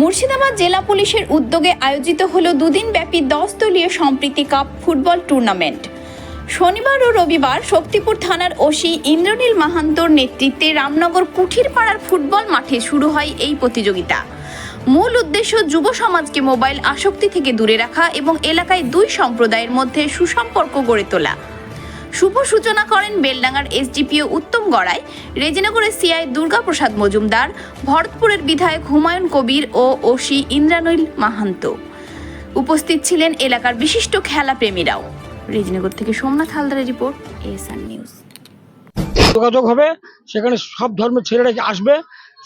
মুর্শিদাবাদ জেলা পুলিশের উদ্যোগে আয়োজিত হলো দুদিনব্যাপী দশ দলীয় সম্প্রীতি কাপ ফুটবল টুর্নামেন্ট। শনিবার ও রবিবার শক্তিপুর থানার ওসি ইন্দ্রনীল মাহান্তর নেতৃত্বে রামনগর কুঠিরপাড়ার ফুটবল মাঠে শুরু হয় এই প্রতিযোগিতা। মূল উদ্দেশ্য যুব সমাজকে মোবাইল আসক্তি থেকে দূরে রাখা এবং এলাকায় দুই সম্প্রদায়ের মধ্যে সুসম্পর্ক গড়ে তোলা। শুভ সূচনা করেন বেলডাঙ্গার এসডিপিও উত্তম গড়াই, রেজিনগরের সিআই দুর্গাপ্রসাদ মজুমদার, ভরতপুরের বিধায়ক হুমায়ুন কবির ও ওসি ইন্দ্রানৈল মাহান্ত। উপস্থিত ছিলেন এলাকার বিশিষ্ট খেলা প্রেমীরাও। রেজিনগর থেকে সোমনাথ হালদারের রিপোর্ট এসআন নিউজ। যোগাযোগ হবে, সেখানে সব ধর্মের ছেলেরা আসবে,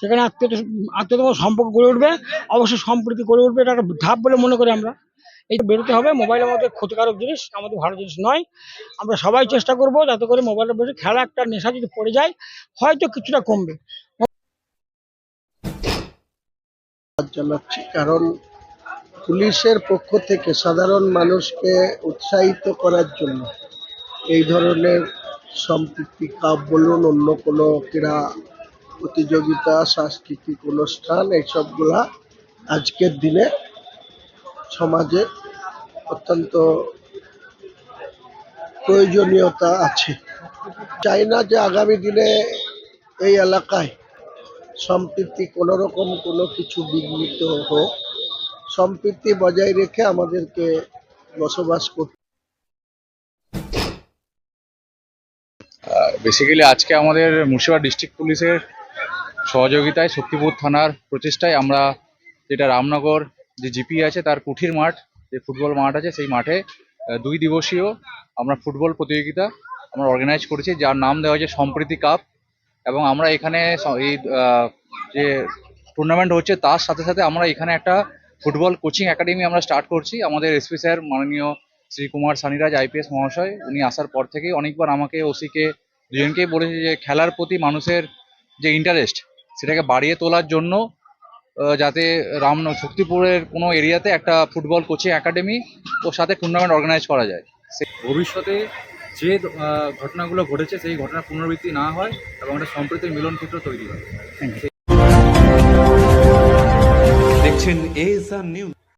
সেখানে আত্মীয়তা আত্মীয়তম সম্পর্ক গড়ে উঠবে, অবশ্যই সম্প্রীতি গড়ে উঠবে, এটা একটা ধাপ বলে মনে করি আমরা। এইটা বেরোতে হবে। মোবাইল আমাদের ক্ষতিকারক জিনিস, আমাদের ভালো জিনিস নয়। আমরা সবাই চেষ্টা করব যাতে করে মোবাইলের বেশি খেলা একটা নেশা যদি পড়ে যায়, হয়তো কিছুটা কমবে। জানাচ্ছি, কারণ পুলিশের পক্ষ থেকে সাধারণ মানুষকে উৎসাহিত করার জন্য এই ধরনের সম্পৃক্তি কাপ বলুন, অন্য কোনো ক্রীড়া প্রতিযোগিতা, সাংস্কৃতিক অনুষ্ঠান, এইসবগুলা আজকের দিনে সমাজে অত্যন্ত প্রয়োজনীয়তা আছে। চাই না যে আগামী দিনে এই এলাকায় সম্প্রীতি কোনো রকম কোনো কিছু বিঘ্নিত হোক। সম্প্রীতি বজায় রেখে আমাদেরকে বসবাস করতে বেসিক্যালি আজকে আমাদের মুর্শিদাবাদ ডিস্ট্রিক্ট পুলিশের সহযোগিতায় শক্তিপুর থানার প্রচেষ্টায় আমরা যেটা রামনগর যে জিপি আছে তার কুঠির মাঠ, যে ফুটবল মাঠ আছে সেই মাঠে দুই দিবসীয় আমরা ফুটবল প্রতিযোগিতা আমরা অর্গানাইজ করেছি, যার নাম দেওয়া হয়েছে সম্প্রীতি কাপ। এবং আমরা এখানে এই যে টুর্নামেন্ট হচ্ছে, তার সাথে সাথে আমরা এখানে একটা ফুটবল কোচিং একাডেমি আমরা স্টার্ট করছি। আমাদের এসপি স্যার মাননীয় শ্রী কুমার সানিরাজ আইপিএস মহাশয়, উনি আসার পর থেকেই অনেকবার আমাকে ওসিকে দুজনকেই বলেছে যে খেলার প্রতি মানুষের যে ইন্টারেস্ট সেটাকে বাড়িয়ে তোলার জন্য যাতে রাম শক্তিপুরের কোনো এরিয়াতে একটা ফুটবল কোচিং একাডেমি ও সাথে টুর্নামেন্ট অর্গানাইজ করা যায়। সে ভবিষ্যতে যে ঘটনাগুলো ঘটেছে সেই ঘটনার পুনরাবৃত্তি না হয় এবং একটা সম্প্রীতির মিলন ক্ষেত্র তৈরি হয়। দেখছেন এ নিউজ